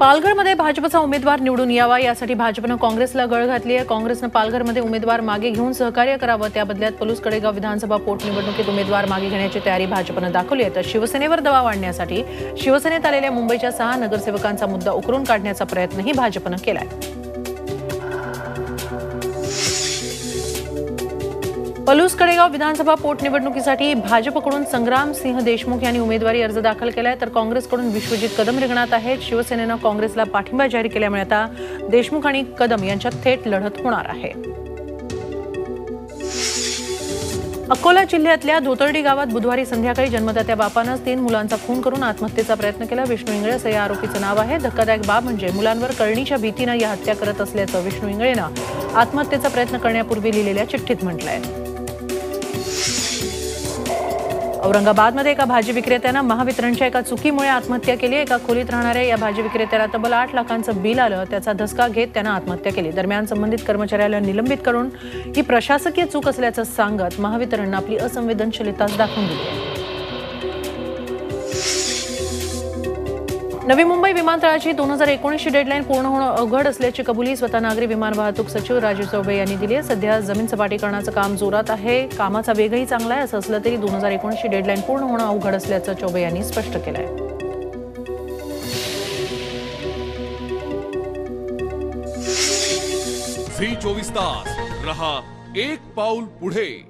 पालघरमध्ये भाजपचा उमेदवार निवडून यावा यासाठी भाजपनं काँग्रेसला गळ घातली आहे. काँग्रेसनं पालघरमध्ये उमेदवार मागे घेऊन सहकार्य करावं त्या बदल्यात पलूस कडेगाव विधानसभा पोटनिवडणुकीत उमेदवार मागे घेण्याची तयारी भाजपनं दाखवली आहे. तर शिवसेनेवर दबाव आणण्यासाठी शिवसेनेत आलेल्या मुंबईच्या सहा नगरसेवकांचा मुद्दा उकरून काढण्याचा प्रयत्नही भाजपनं केला आहे पलूस कडेगाव विधानसभा पोटनिवडणुकीसाठी भाजपकडून संग्राम सिंह देशमुख यांनी उमेदवारी अर्ज दाखल केलाय. तर काँग्रेसकडून विश्वजित कदम रिंगणात आहेत. शिवसेनेनं काँग्रेसला पाठिंबा जाहीर केल्यामुळे आता देशमुख आणि कदम यांच्यात थेट लढत होणार आहे. अकोला जिल्ह्यातल्या धोतर्डी गावात बुधवारी संध्याकाळी जन्मदात्या बापानं तीन मुलांचा खून करून आत्महत्येचा प्रयत्न केला. विष्णू इंगळे असं या आरोपीचं नाव आहे. धक्कादायक बाब म्हणजे मुलांवर कळणीच्या भीतीनं या हत्या करत असल्याचं विष्णू इंगळेनं आत्महत्येचा प्रयत्न करण्यापूर्वी लिहिलेल्या चिठ्ठीत म्हटलं आहे औरंगाबादमध्ये एका भाजी विक्रेत्यानं महावितरणच्या एका चुकीमुळे आत्महत्या केली. एका खोलीत राहणाऱ्या या भाजी विक्रेत्याला तब्बल आठ लाखांचं बिल आलं. त्याचा धसका घेत त्यानं आत्महत्या केली. दरम्यान संबंधित कर्मचाऱ्याला निलंबित करून ही प्रशासकीय चूक असल्याचं सांगत महावितरणनं आपली असंवेदनशीलताच दाखवून दिली आहे. नवी मुंबई विमानतळाची दोन हजार एकोणीसची डेडलाईन पूर्ण होणं अवघड असल्याची कबुली स्वतः नागरी विमान वाहतूक सचिव राजीव चौबे यांनी दिली आहे. सध्या जमीन सपाटीकरणाचं काम जोरात आहे. कामाचा वेगही चांगला आहे असं असलं तरी दोन हजार एकोणीसची डेडलाईन पूर्ण होणं अवघड असल्याचं चौबे यांनी स्पष्ट केलं आहे झी चोवीस तास रहा एक पाऊल पुढे.